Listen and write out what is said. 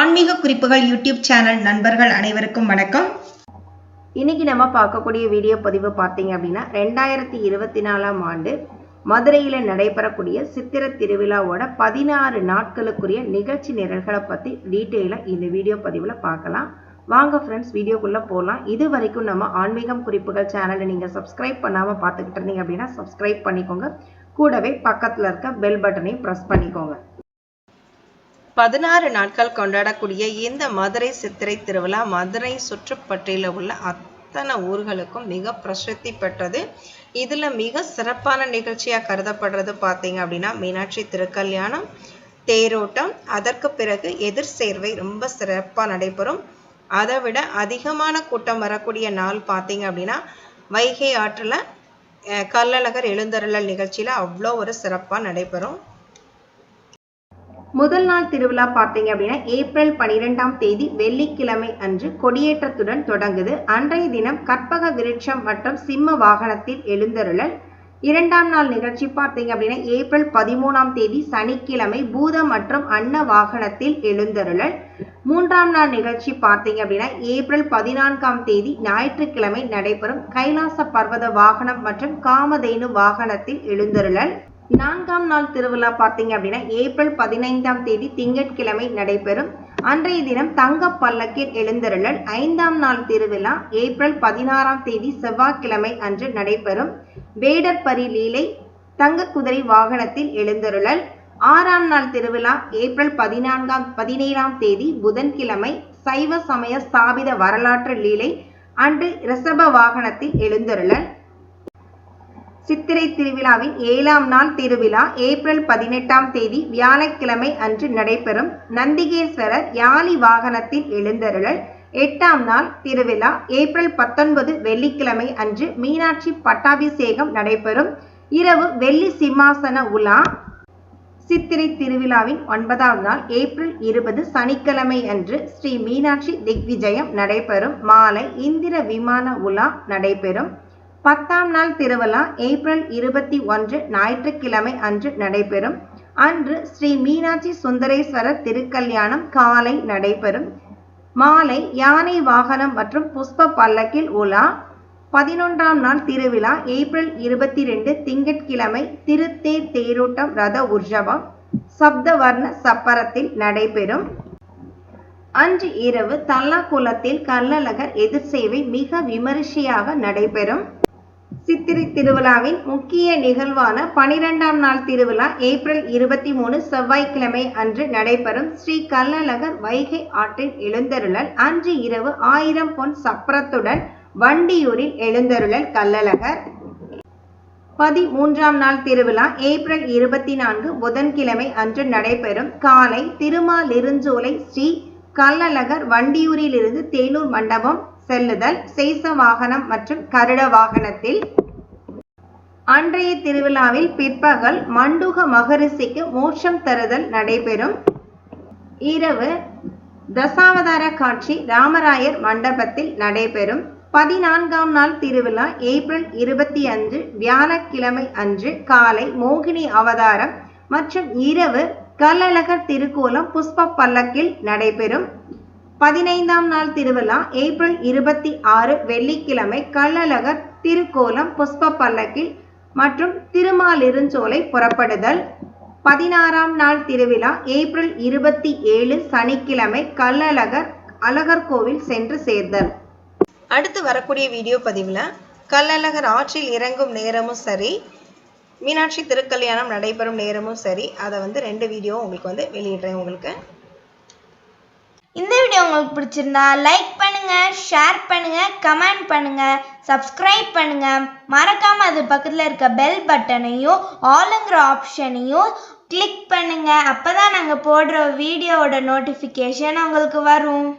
ஆன்மீக குறிப்புகள் YouTube channel நண்பர்கள் அனைவருக்கும் வணக்கம். இன்னைக்கு நம்ம பார்க்கக்கூடிய வீடியோ பதிவு பார்த்தீங்க அப்படின்னா ரெண்டாயிரத்தி இருபத்தி நாலாம் ஆண்டு மதுரையில் நடைபெறக்கூடிய சித்திர திருவிழாவோட பதினாறு நாட்களுக்குரிய நிகழ்ச்சி நிரல்களை பற்றி டீட்டெயிலாக இந்த வீடியோ பதிவில் பார்க்கலாம். வாங்க ஃப்ரெண்ட்ஸ் வீடியோக்குள்ளே போகலாம் இது வரைக்கும் நம்ம ஆன்மீகம் குறிப்புகள் சேனலை நீங்கள் சப்ஸ்கிரைப் பண்ணாமல் பார்த்துக்கிட்டு இருந்தீங்க அப்படின்னா சப்ஸ்கிரைப் பண்ணிக்கோங்க. கூடவே பக்கத்தில் இருக்க பெல் பட்டனையும் ப்ரெஸ் பண்ணிக்கோங்க. பதினாறு நாட்கள் கொண்டாடக்கூடிய இந்த மதுரை சித்திரை திருவிழா மதுரை சுற்றுப்பட்டியில் உள்ள அத்தனை ஊர்களுக்கும் மிக பிரசித்தி பெற்றது. இதில் மிக சிறப்பான நிகழ்ச்சியாக கருதப்படுறது பார்த்தீங்க அப்படின்னா மீனாட்சி திருக்கல்யாணம் தேரோட்டம். அதற்கு பிறகு எதிர் சேர்வை ரொம்ப சிறப்பாக நடைபெறும். அதை விட அதிகமான கூட்டம் வரக்கூடிய நாள் பார்த்தீங்க அப்படின்னா வைகை ஆற்றில் கள்ளழகர் எழுந்தருளல் நிகழ்ச்சியில் அவ்வளோ ஒரு சிறப்பாக நடைபெறும். முதல் நாள் திருவிழா பார்த்தீங்க அப்படின்னா ஏப்ரல் பனிரெண்டாம் தேதி வெள்ளிக்கிழமை அன்று கொடியேற்றத்துடன் தொடங்குது. அன்றைய தினம் கற்பக விருட்சம் மற்றும் சிம்ம வாகனத்தில் எழுந்தருளல். இரண்டாம் நாள் நிகழ்ச்சி பார்த்தீங்க அப்படின்னா ஏப்ரல் பதிமூணாம் தேதி சனிக்கிழமை பூத மற்றும் அன்ன வாகனத்தில் எழுந்தருளல். மூன்றாம் நாள் நிகழ்ச்சி பார்த்தீங்க அப்படின்னா ஏப்ரல் பதினான்காம் தேதி ஞாயிற்றுக்கிழமை நடைபெறும் கைலாச பர்வத வாகனம் மற்றும் காமதேனு வாகனத்தில் எழுந்தருளல். நான்காம் நாள் திருவிழா பார்த்தீங்க அப்படின்னா ஏப்ரல் பதினைந்தாம் தேதி திங்கட்கிழமை நடைபெறும். அன்றைய தினம் தங்க பல்லக்கில் எழுந்தருளல் ஐந்தாம் நாள் திருவிழா ஏப்ரல் பதினாறாம் தேதி செவ்வாய்க்கிழமை அன்று நடைபெறும். வேடற்பரி லீலை தங்க குதிரை வாகனத்தில் எழுந்தருளல் ஆறாம் நாள் திருவிழா ஏப்ரல் பதினான்காம் பதினேழாம் தேதி புதன்கிழமை சைவ சமய ஸ்தாபித வரலாற்று லீலை அன்று ரிஷப வாகனத்தில் எழுந்தருளல் சித்திரை திருவிழாவின் ஏழாம் நாள் திருவிழா ஏப்ரல் பதினெட்டாம் தேதி வியாழக்கிழமை அன்று நடைபெறும் நந்திகேஸ்வரர் யாழி வாகனத்தில் எழுந்தருளல். எட்டாம் நாள் திருவிழா ஏப்ரல் பத்தொன்பது வெள்ளிக்கிழமை அன்று மீனாட்சி பட்டாபிஷேகம் நடைபெறும். இரவு வெள்ளி சிம்மாசன உலா. சித்திரை திருவிழாவின் ஒன்பதாம் நாள் ஏப்ரல் இருபது சனிக்கிழமை அன்று ஸ்ரீ மீனாட்சி திக்விஜயம் நடைபெறும். மாலை இந்திர விமான உலா நடைபெறும். பத்தாம் நாள் திருவிழா ஏப்ரல் இருபத்தி ஒன்று ஞாயிற்றுக்கிழமை அன்று நடைபெறும். அன்று ஸ்ரீ மீனாட்சி சுந்தரேஸ்வரர் திருக்கல்யாணம் காலை நடைபெறும். மாலை யானை வாகனம் மற்றும் புஷ்ப பல்லக்கில் உலா. பதினொன்றாம் நாள் திருவிழா ஏப்ரல் இருபத்தி ரெண்டு திங்கட்கிழமை திருத்தேர் தேரோட்டம் ரத உற்சவம். சப்தவர்ண சப்பரத்தில் நடைபெறும். அன்று இரவு தல்லா குளத்தில் கள்ளழகர் எதிர் சேவை மிக விமரிசையாக நடைபெறும். சித்திரை திருவிழாவின் முக்கிய நிகழ்வான பனிரெண்டாம் நாள் திருவிழா ஏப்ரல் இருபத்தி மூணு செவ்வாய்க்கிழமை அன்று நடைபெறும் ஸ்ரீ கள்ளழகர் வைகை ஆற்றின் எழுந்தருளல். அன்று இரவு ஆயிரம் பொன் சப்பரத்துடன் வண்டியூரில் எழுந்தருளல் கள்ளழகர். பதிமூன்றாம் நாள் திருவிழா ஏப்ரல் இருபத்தி நான்கு புதன்கிழமை அன்று நடைபெறும் காலை திருமாலிருஞ்சோலை ஸ்ரீ கள்ளழகர் வண்டியூரிலிருந்து தேனூர் மண்டபம். செல்லுதல் சேச வாகனம் மற்றும் கருட வாகனத்தில். அன்றைய திருவிழாவில் பிற்பகல் மண்டுக மகரிஷிக்கு மோட்சம் தருதல் நடைபெறும். இரவு தசாவதார காட்சி ராமராயர் மண்டபத்தில் நடைபெறும். பதினான்காம் நாள் திருவிழா ஏப்ரல் இருபத்தி அஞ்சு வியாழக்கிழமை அன்று காலை மோகினி அவதாரம் மற்றும் இரவு கல்லழகர் திருக்கோலம் புஷ்ப பல்லக்கில் நடைபெறும். பதினைந்தாம் நாள் திருவிழா ஏப்ரல் இருபத்தி ஆறு வெள்ளிக்கிழமை கள்ளழகர் திருக்கோலம் புஷ்ப பல்லக்கில் மற்றும் திருமாலிருஞ்சோலை புறப்படுதல். பதினாறாம் நாள் திருவிழா ஏப்ரல் இருபத்தி ஏழு சனிக்கிழமை கள்ளழகர் அழகர் கோவில் சென்று சேர்தல். அடுத்து வரக்கூடிய வீடியோ பதிவில் கள்ளழகர் ஆற்றில் இறங்கும் நேரமும் சரி மீனாட்சி திருக்கல்யாணம் நடைபெறும் நேரமும் சரி அதை வந்து ரெண்டு வீடியோ உங்களுக்கு வந்து வெளியிடுறேன் உங்களுக்கு. வீடியோ உங்களுக்கு பிடிச்சிருந்தா லைக் பண்ணுங்க ஷேர் பண்ணுங்க கமெண்ட் பண்ணுங்க சப்ஸ்கிரைப் பண்ணுங்க. மறக்காம அது பக்கத்தில் இருக்க பெல் பட்டனையும் ஆளுங்கிற ஆப்ஷனையும் கிளிக் பண்ணுங்க. அப்பதான் நாங்கள் போடுற வீடியோவோட நோட்டிஃபிகேஷன் உங்களுக்கு வரும்.